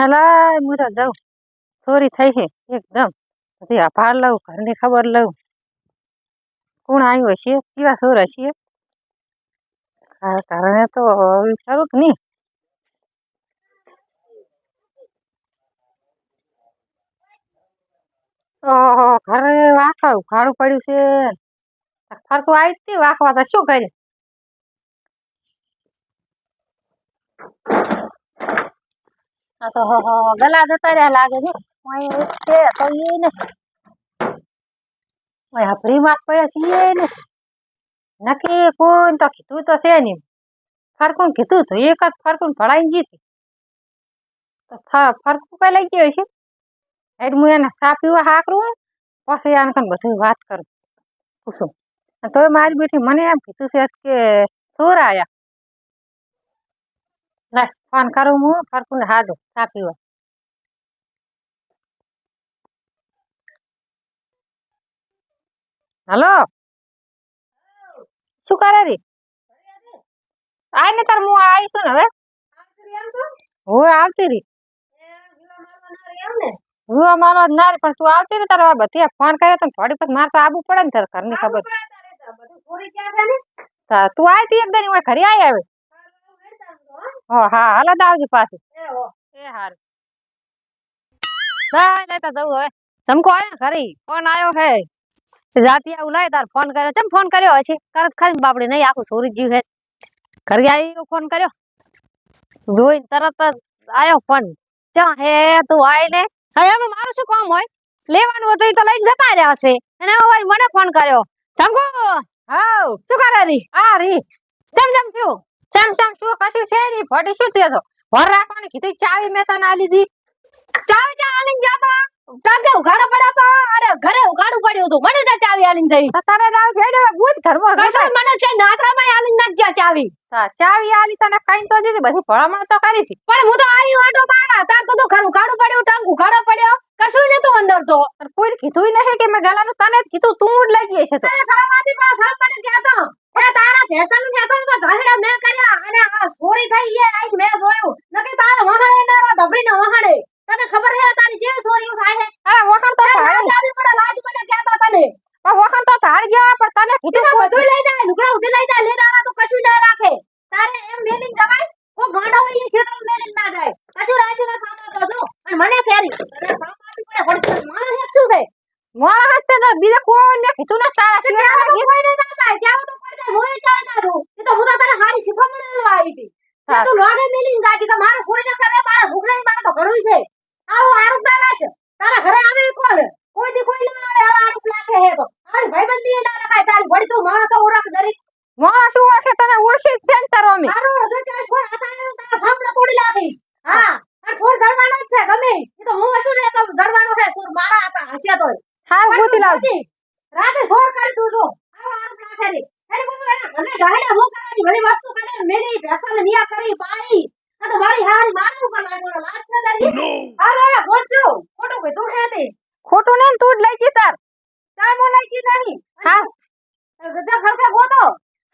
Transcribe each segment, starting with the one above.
હાલા હું જાઉં. ચોરી થઈ છે એકદમ. પછી આભાર લઉં ઘરની ખબર લઉં કોણ આવ્યું હશે કેવા ચોર હશે કારણે તો વિચારું કે નહીં? ઘરે વાંખા ઉઘાડું પડ્યું છે. ફરતું આવી વાંખવા તો શું કરે આ તો હો હો ગલા જતા રહ્યા લાગે છે. અહીં છે, તો એ ને. ઓય, આ ભરી વાત પડે છે એ ને. નક્કી કોઈ તો કીધું તો છે નહીં. ફરકું કીધું તો, એક જ ફરકું ભળાઈ હતી. તો ફરકું કઈ લઈ ગયો છે? હેડ હું એને ચા પીવા હાકરું પછી આને કન બધું વાત કરું. પૂછું. અને મારી બેટી મને એમ કીધું છે કે ચોર લે ફોન કરું હું ફરકું ને હાડું કાપી હોય હલો? શું કરે રી? આય ને તાર હું આવીશું ને હવે. હું આવતી રી. હું મારો જ ના રે પણ તું આવતી રે તારા બધી ફોન કર્યો તો થોડી પછી મારે તો આવવું પડે ને તારે ઘરની ખબર. તું આવી હતી એક દી ઘરે આવી આવે. હો હા હાલો તો આવજે પાછી. એ હાર. ના લેતા જવું હવે. ધમકો આવ્યો ખરી. ફોન આવ્યો હે. જાતી આવું લાય તાર ફોન કર્યો. ચમ ફોન કર્યો હશે? કરત ખાલી બાપડે નહીં આખું સોરી ગયું હે. ઘરે આવી ફોન કર્યો. જોઈને તરત જ આવ્યો ફોન. ચા હે તું આય ને? હવે એમાં મારું શું કામ હોય? લેવાનું હતું એ તો લઈને જતા રહ્યા હશે. અને હવે મને ફોન કર્યો. ધમકો? હાઉ. શું કરે રી? આ રી. જમ જમ થયું? ચમ ચમ શું કશું છે નહીં? ફોટી શું થયો તો? વર રાખવાની કીધી ચાવી મેં તને આલી દી ચાવી ચા આલીને જાતો ટાંગે ઉઘાડો પડ્યો તો? અરે ઘરે ઉઘાડું પડ્યું હતું. મને ત્યાં ચાવી આલીને જઈ. તારે રાવ છે ને બુજ ઘરમાં કશું મને છે નાતરામાં આલીને ના ગયા ચાવી. ચાવી આલી તને ખાઈને તો દીધી બધી ભલામણ તો કરી હતી. પણ હું તો આવી ઓટો મારવા તાર તો ઘર ઉઘાડું પડ્યું ટાંગ ઉઘાડો પડ્યો. કશું નતું અંદર તો. કોઈ કીધું નહીં કે મેં ગલાનું તને જ કીધું તું જ લઈ ગઈ છે તો. શરમ આપી પણ શરમ પડે ત્યાં તો. એ તારા ફેશનનું ભેસણ તો ઢાંકડા મેં કર્યા અને આ સોરી થઈ ગઈ આઈ મેં જોયું. નકે તારા વહાણે ના ધબરી ના વહાણે. તને ખબર હે તારી જેવી સોરી થાય હે? અરે વહાણ તો લાજ આવી પડે લાજ મને કહેતા તને. પણ વહાણ તો ધાડ ગયા પણ તને કીધું બધું લઈ જાય લુગડા ઉધી લઈ જાય લેનારા તો કશું ના રાખે. તારે એમ મેલિંગ જવાય ઓ ગાંડા હોય એ શેતર મેલિંગ ના જાય. કશું રાખ્યું ના ખાવા તો અને મને કેરી માણસ શું છે માણસ હાથે બીજા કોઈ ને કીધું ના તારા સિવાય કોઈ ને ના જાય કેવું તો પડ જાય મોય ના દો એ તો હું તો તને હારી શીખવા મળવા આવી હતી. તું લોગે મેલિંગ જાય તો મારે છોરી કરે મારે ભૂખ મારે તો ઘણું છે. આવો આરોપ ના લાશે તારા ઘરે આવે કોણ? કોઈ દી કોઈ ના આવે આવા આરોપ લાગે હે તો. આવી ભાઈબંધી ના લખાય તારી વળી તું માણસ તો ઓળખ જરી માણસ શું ઓળખે તને ઓળખી છે ને તારો અમે. તારો જો ચાર હતા આવ્યો તારા સામે તોડી લાખીશ હા. આ છોર જડવાનો જ છે ગમે. એ તો હું હશું ને તો જડવાનો છે છોર મારા હતા હસ્યા તો હા ગોતી લાવજે રાતે છોર કરી તું જો. આવો આરોપ ના રે અરે બોલો એના ઘરે ઢાળે હું કરવાની બધી વસ્તુ કરે મેલી ભેસાને નિયા કરી પાઈ આ તો મારી હારી મારા ઉપર લાગ્યો લાજ ન તારી હાલો હવે ગોતજો ખોટું તું છે તે. ખોટું ને તું જ લઈ જી તાર કાઈ મો લઈ જી નહીં. હા. ગજા ખરખે ગોતો.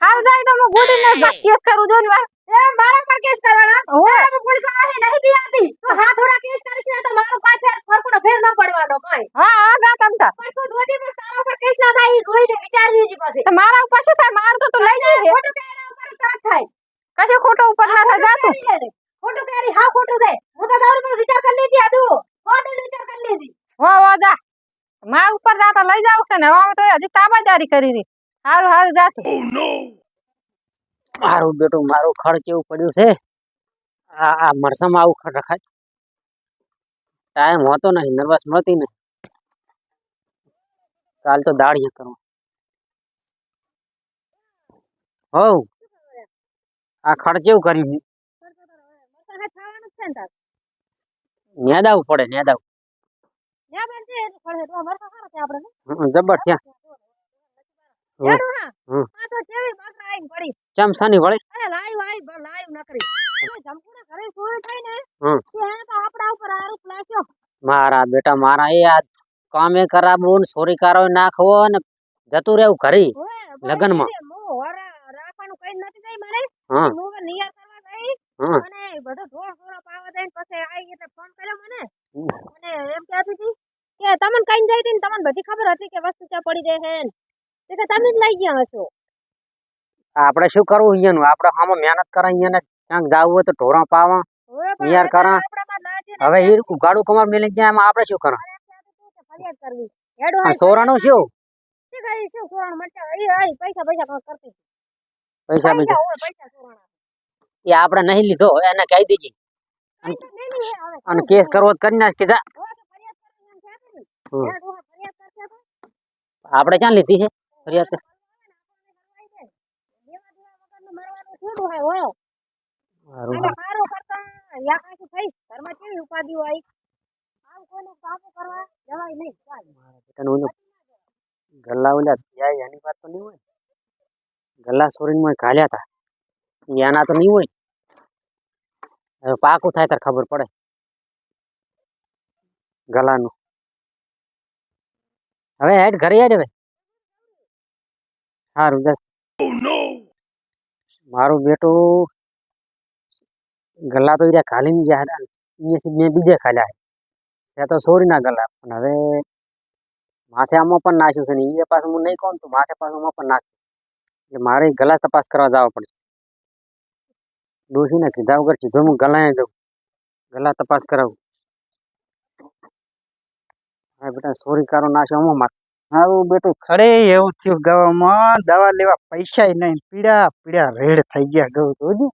હાલ જાય તો હું ગોડી ને કેસ કરું જો ને એ મારા પર કેસ કરવાના? હું? પોલીસવાળા નહીં બિયાતી તો હાથ થોડા કેસ કરીશ ને તો મારો પાછ ફેર ફરકુનો ફેર ન પડવાનો કોઈ. હા હા ના તમ તા પણ તું દોધી બસ તારા ઉપર કેસ ના થાય ઈ જોઈને વિચારજી જી પછી. તો મારા ઉપર શું થાય? માર તો તું લઈ જઈ છે ખોટું કે ઉપર તરત થાય. કશું ખોટું ઉપર ના થાય જાતું ખોટું કેરી હા ખોટું છે. હું તો તારા ઉપર વિચાર કરી લીધી આદુ હોદે વિચાર કરી લીધી. વાહ વાહ જા. માર ઉપર જાતા લઈ જાવ છે ને. હવે તો હજી તાબાજારી કરી દી હારું હારું જાતું મારું બેટું મારું ખર્ચ એવું પડ્યું છે? આ આ મરસામાં આવું ખર્ચ રખાય. ટાઈમ હોતો નહીં નર્વસ મળતી નહીં કાલ તો દાળિયા કરવા. હોવ. આ ખર્ચ એવું કરી નેદાવું પડે નેદાવું જબર ત્યાં. ચમ સાની વળી? અરે લાઈવ આઈ લાઈવ નકરી. જમપુરા ઘરે સોળ થાય ને એ તો આપડા ઉપર આરોપ લાગ્યો. મારા બેટા મારા એ આ કામે કરાવું ને સોરી કારો નાખવો ને જતું રહેવું ઘરે લગનમાં રાખવાનું કઈ નથી જાય મારે. હું નિયર કરવા ગઈ. અને બધો ઢોળ ઢોળો પાવા દઈ પછી આવી એટલે ફોન કર્યો મને. અને એમ કહેતી હતી કે તમને કઈ જઈ બધી ખબર હતી કે વસ્તુ ક્યાં પડી રહે તે કે તમે જ લઈ ગયા હશો. આપણે શું કરવું અહીંયાનું? આપણે આમાં મહેનત કરે અહીંયા ક્યાંક જવું હોય તો ઢોરા પાવા તો કરા. હવે એ ઉગાડું કમર મેલી ગયા એમાં આપણે શું સોરાનું કરી મરચા એ પૈસા પૈસા આપણે નહીં લીધો એને કહી હવે. અને કેસ કરવો કરી નાખ કે જા. હમ. આપણે ક્યાં લીધી છે ફરિયાદ તો? દેવા દેવા વગરનું મરવાનું થોડું હે હો હારું. અને સારું કરતા યા કાંઈ થઈ ઘરમાં કેવી ઉપાધિ હોય? આવું કોઈને કાબુ કરવા જવાય નહીં. ચાલ. તને ઓલું ગલ્લા ઓલા થયા એની વાત તો નહીં હોય. ગલ્લા સોરીનમાં ઘાલ્યા હતા એના તો નહીં હોય. હવે પાકું થાય ત્યારે ખબર પડે. ગલાનું હવે હેડ ઘરે હેડ હવે. સારું જા મારું બેટું ગલ્લા તો ઈરા ખાલી ગયા હતા. અહીંયાથી મેં બીજે ખાલ્યા ત્યાં તો સોરીના ગલ્લા. પણ હવે માથે આમાં પણ નાખ્યું છે ને એ પાછું હું નહીં કહું તો માથે પાછું આમાં પણ નાખ્યું એટલે મારે ગલા તપાસ કરવા જવા પડશે. ડોસીને કીધા વગર સીધો હું ગલાએ જઉં. ગલા તપાસ કરાવું. હા, બેટા, સોરી, કારો નાખ્યો આમાં માથે આવું બેટું ખરે એવું થયું. ગાવામાં દવા લેવા પૈસા નહીં. પીડા પીડા રેડ થઈ ગયા ગૌ તો.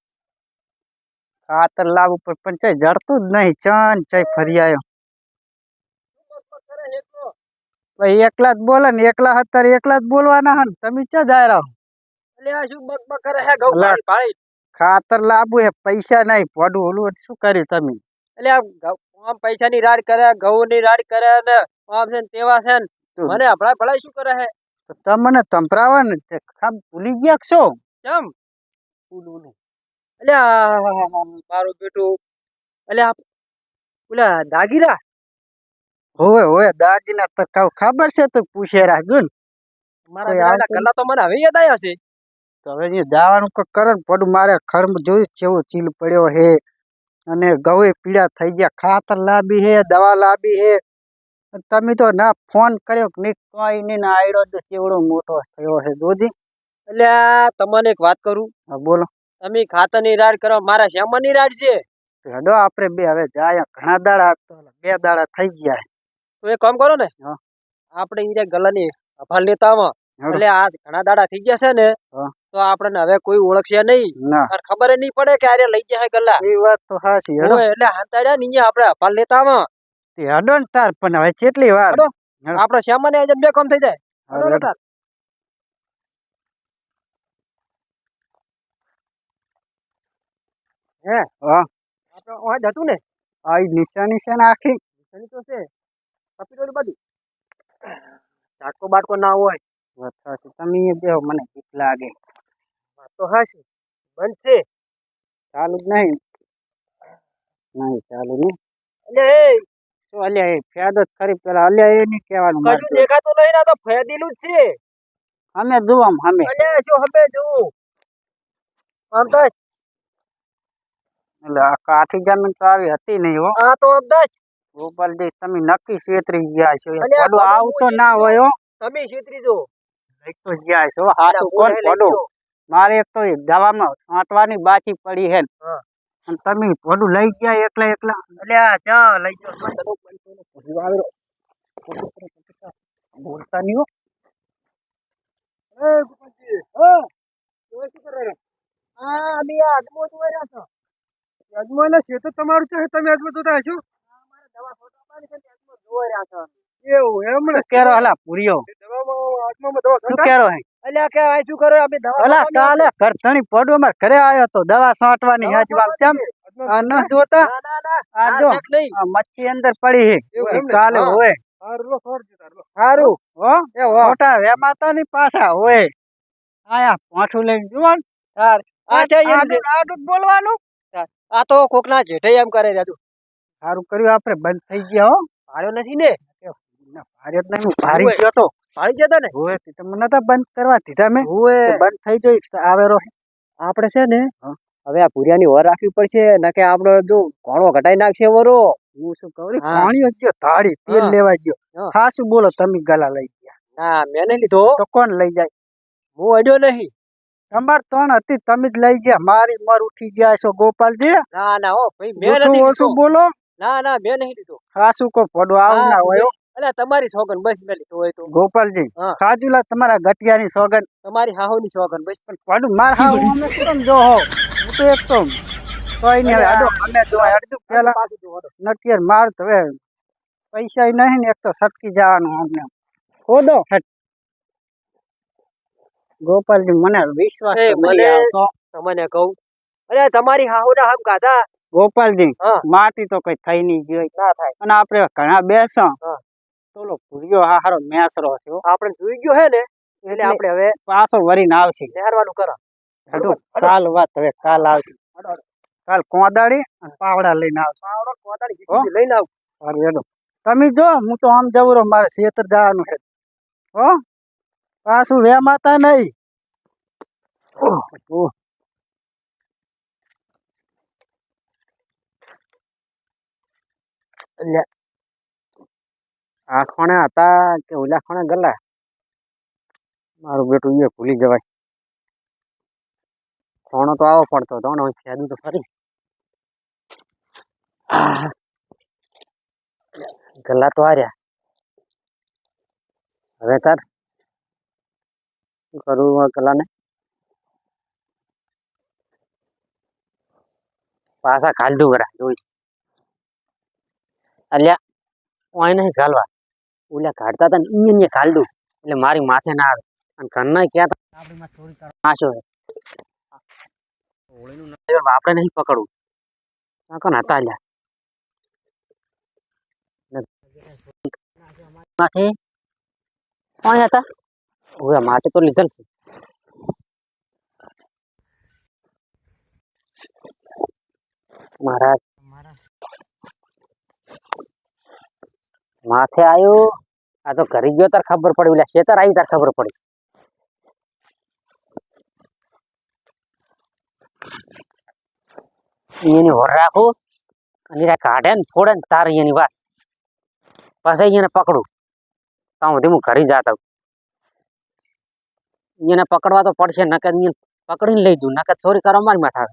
ખાતર લાવ ઉપર પણ ચાય જડતું જ નહીં. ચન ચાય ફરી આવ્યો ભાઈ એકલા જ બોલે ને એકલા અત્યારે એકલા જ બોલવાના હે ને. તમે ચા જાય રહો. હે? ઘઉં ખાતર લાવવું એ પૈસા નહીં. પડું ઓલું શું કર્યું તમે? એટલે આમ પૈસાની રાડ કરે ઘઉંની રાડ કરે ને આમ છે ને તેવા છે ને. મને આપણા ભલાઈ શું કરે હે? તો તમને તંપરાવા ને ખામ ભૂલી ગયા છો કેમ? એટલે આ મારું બેટું. અલ્યા ઓલા દાગીરા? હોવે હોવે દાગીના તો કાવ ખબર છે તો પૂછે રાખજો મારા બેટાના તો મને હવે યાદ આવ્યા છે. તો હવે અહીંયા જવાનું કઈ કરે ને પડું મારે ખર્મ જોયું કેવો ચીલ પડ્યો હે. અને ગવે પીડા થઈ ગયા. ખાતર લાબી હે દવા લાબી હે. તમે તો ના ફોન કર્યો નહીં કોઈ નહીં ના આયડો તો કેવડો મોટો થયો છે જોજી. એટલે તમને એક વાત કરું. બોલો. તમે ખાતરની રાડ કરો મારા શ્યામાની રાડ છે. હેડો આપણે બે હવે જાય ઘણા દાડા બે દાડા થઈ ગયા તો એક કામ કરો ને. આપણે ઈરે ગલ્લાની અભાલ લેતા એટલે આ ઘણા દાડા થઈ ગયા છે ને. તો આપણને હવે કોઈ ઓળખશે નહીં. ના. ખબર નહીં પડે કે આરે લઈ ગયા ગલ્લા. એ વાત તો હા હેડો. એટલે હાંતાડ્યા ને અહીંયા આપણે અભાલ લેતા આવો. તે હેડો ને તાર પણ હવે કેટલી વાર? આપણો સામાન્ય આજે બે કામ થઈ જાય. હેડો. તાર. હે? હા. આપણો ઓય જ હતું ને? આ નિશાની છે ને આખી. એની તો છે. કપિલોની બાજુ. ઝાટકો બાટકો ના હોય. વાત છે. તમે બેહો મને ભીખ લાગે. તો હાશી બનશે ચાલુ જ નહીં. નહીં ચાલુ નહીં. એટલે અલ્યા એ ફેદ જ ખરી. પેલા અલ્યા એ નહીં કહેવાનું કશું દેખાતું નહીં ને તો ફેદેલું જ છે. અમે જુઓ આમ અમે. એટલે જો હમે જોઉં આમ તો એટલે આ કાઠી જમીન તો આવી હતી નહીં હો. આ તો અમદાજ ગોપાલજી તમે નક્કી છેતરી ગયા છો. પડો આવતો ના હોય હો. તમે છેતરી જો. એક તો ગયા છો. હાસુ કોણ પડું. મારે એક તો દવામાં છાંટવાની બાચી પડી હા. અને તમે થોડું લઈ ગયા એકલા એકલા? એટલે આ ચા લઈ ગયો બોલતા નહીં અજમો જોઈ રહ્યા છો. તો તમારું છે? તમે અજમો જોતા હશો? મારે દવા ફોટા પાડી છે અજમો જોઈ રહ્યા છો. એવું એમ ને? કેરો? હલા પૂરીઓ દવામાં અજમામાં દવા શું કેરો હે? અલ્યા કે આ શું કરો? અમે દવા કાલે પડું ઘરે આયો તો દવા છાંટવાની કેમ આ ન જોતા? આ જો મચ્છી અંદર પડી હે? કાલે. હોય. સારું હો? એ હો. મોટા વેમાતા ની પાછા હોય. આયા પાછું લઈને જુઓ ને. સાર આ છે આડું બોલવાનું? આ તો કોકના જેઠે એમ કરે દાદુ સારું કર્યું આપણે બંધ થઈ ગયા હો. ભાર્યો નથી ને? ના, ભારે જ નહીં ભારી ગયો તો. ભાડી જતો ને? હોવે તમને નતા બંધ કરવા દીધા મેં. હોવે બંધ થઈ જોઈ આવેરો આપણે છે ને હવે આ ભૂરિયાની વર રાખવી પડશે નકે આપણો જો ઘણો ઘટાઈ નાખશે વરો? હું શું કહું. પાણી ગયો ધાડી તેલ લેવા ગયો શું બોલો તમે ગલા લઈ ગયા. ના મેં નહીં લીધો. તો કોણ લઈ જાય? હું અડ્યો નહીં. તમાર ત્રણ હતી તમે જ લઈ ગયા. મારી મર ઉઠી ગયા છો ગોપાલજી ના ના ઓ ભાઈ મેં નથી ઓછું બોલો. ના ના મેં નહીં લીધો. ખાસું શું કહો પડો આવું ના હોય હો. તમારી સોગન બસ મેલી હોય તો. ગોપાલજી. ખાજુલા તમારા ગટિયાની સોગન તમારી હાહોની સોગન બસ. પણ પડું માર હા અમે કેમ જો હો? હું તો એક તો કોઈ નહીં આડો અમે જો અડધું પેલા. નટિયર માર તો હવે પૈસા નહીં ને એક તો સટકી જવાનું અમને ખોદો હટ ગોપાલજી મને વિશ્વાસ મને- તમને કહું. અરે તમારી હાહુના હમ ગાધા. ગોપાલજી હા. માટી તો કઈ થઈ નહીં ગઈ ના થાય. અને આપણે ઘણા બેસો. હા. તોલો ભૂર્યો હારો મેસરો થયો. આપણે જોઈ ગયો હે ને એટલે આપણે હવે પાછો વરીને આવશે. નહેરવાનું કરો. કાલ વાત હવે કાલ આવશે. કાલ કોદાળી અને પાવડા લઈને આવશે. પાવડો કોદાળી હો. લઈને આવ. સારું હેડો. તમે જો હું તો આમ જવું રહું મારે ખેતર જવાનું છે. હો? પાછું વેમાતા નહીં. ઓહ. અલ્યા. આ ખોણે હતા કે ઓલા ખોણે ગલા મારું બેટું એ ભૂલી જવાય. ખોણો તો આવો પડતો હતો ને ખેદું તો ફરી ગલા તો હાર્યા. હવે તાર? શું કરું ગલાને પાછા ખાલતું કરા જોઈ. અલ્યા કોઈ નહીં ઘાલવા ઓલા કાઢતા હતા ને ઈ અહીંયા કાઢું એટલે મારી માથે ના આવે. અને ઘરના ક્યાં આપણીમાં કરવા નાશો આપણે નહીં પકડવું. કોણ હતા અલ્યા માથે? કોણ હતા? હવે માથે તો લીધેલ છે. મારા માથે આવ્યું આ તો ઘરે ગયો તાર ખબર પડી. એટલે શેતર આવી તાર ખબર પડી. એની હોર રાખું. અને કાઢે ને ફોડે ને તાર એની વાત. પછી એને પકડું. તો સુધી હું ઘરે જાતા એને પકડવા તો પડશે એને પકડીને લઈ જઉં. નકર ચોરી કરવા મારી માથા